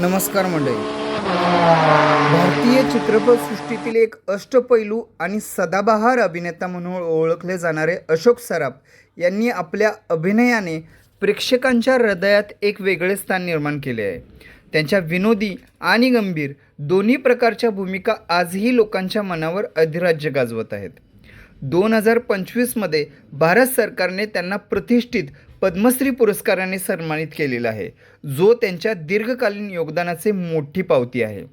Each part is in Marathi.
नमस्कार मंडळी. भारतीय चित्रपटसृष्टीतील एक अष्टपैलू आणि सदाबहार अभिनेता म्हणून ओळखले जाणारे अशोक सराफ यांनी आपल्या अभिनयाने प्रेक्षकांच्या हृदयात एक वेगळे स्थान निर्माण केले आहे. त्यांच्या विनोदी आणि गंभीर दोन्ही प्रकारच्या भूमिका आजही लोकांच्या मनावर अधिराज्य गाजवत आहेत. दोन हजार पंचवीसमध्ये भारत सरकारने त्यांना प्रतिष्ठित पद्मश्री पुरस्काराने सन्मानित केलेला आहे जो त्यांच्या दीर्घकालीन योगदानाचे मोठी पावती आहे.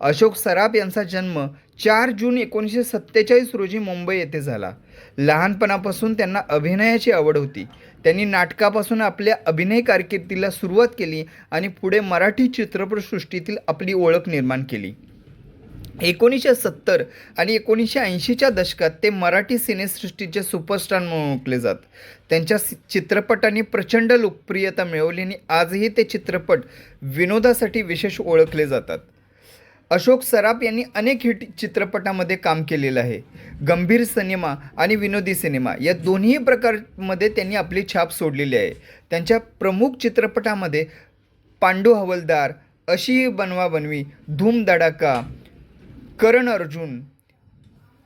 अशोक सराफ यांचा जन्म चार जून एकोणीसशे सत्तेचाळीस रोजी मुंबई येथे झाला. लहानपणापासून त्यांना अभिनयाची आवड होती. त्यांनी नाटकापासून आपल्या अभिनय कारकिर्दीला सुरुवात केली आणि पुढे मराठी चित्रपटसृष्टीतील आपली ओळख निर्माण केली. एकोणीसशे सत्तर आणि एकोणीसशे ऐंशीच्या दशकात ते मराठी सिनेसृष्टीचे सुपरस्टार म्हणून ओळखले जात. त्यांच्या चित्रपटांनी प्रचंड लोकप्रियता मिळवली आणि आजही ते चित्रपट विनोदासाठी विशेष ओळखले जातात. अशोक सराफ यांनी अनेक हिट चित्रपटामध्ये काम केलेलं आहे. गंभीर सिनेमा आणि विनोदी सिनेमा या दोन्ही प्रकारमध्ये त्यांनी आपली छाप सोडलेली आहे. त्यांच्या प्रमुख चित्रपटामध्ये पांडू हवलदार अशी बनवा बनवी धूम धडाका करण अर्जुन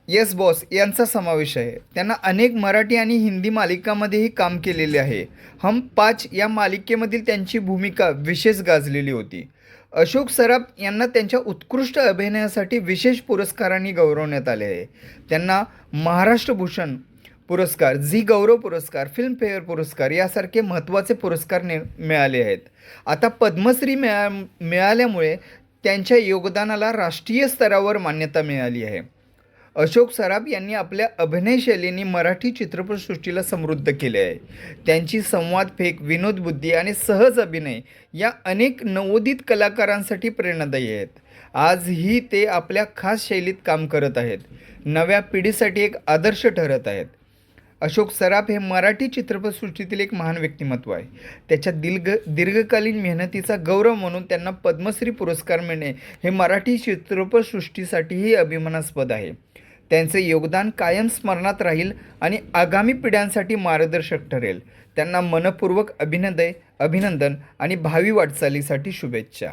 येस बॉस यांचा समावेश आहे. त्यांना अनेक मराठी आणि हिंदी मालिकांमध्येही काम केलेले आहे. हम पाच या मालिकेमधील त्यांची भूमिका विशेष गाजलेली होती. अशोक सराफ यांना त्यांच्या उत्कृष्ट अभिनयासाठी विशेष पुरस्कारांनी गौरवण्यात आले आहे. त्यांना महाराष्ट्र भूषण पुरस्कार झी गौरव पुरस्कार फिल्मफेअर पुरस्कार यासारखे महत्त्वाचे पुरस्कार ने मिळाले आहेत. आता पद्मश्री मिळा मिळाल्यामुळे त्यांच्या योगदानाला राष्ट्रीय स्तरावर मान्यता मिळाली आहे. अशोक सराफ यांनी आपल्या अभिनय शैलीने मराठी चित्रपटसृष्टीला समृद्ध केले आहे. त्यांची संवाद फेक विनोदबुद्धी आणि सहज अभिनय या अनेक नवोदित कलाकारांसाठी प्रेरणादायी आहेत. आजही ते आपल्या खास शैलीत काम करत आहेत. नव्या पिढीसाठी एक आदर्श ठरत आहेत. अशोक सराफ हे मराठी चित्रपटसृष्टीतील एक महान व्यक्तिमत्व आहे. त्याच्या दीर्घ दीर्घकालीन मेहनतीचा गौरव म्हणून त्यांना पद्मश्री पुरस्कार मिळणे हे मराठी चित्रपटसृष्टीसाठीही अभिमानास्पद आहे. त्यांचे योगदान कायम स्मरणात राहील आणि आगामी पिढ्यांसाठी मार्गदर्शक ठरेल. त्यांना मनपूर्वक अभिनंदय अभिनंदन आणि भावी वाटचालीसाठी शुभेच्छा.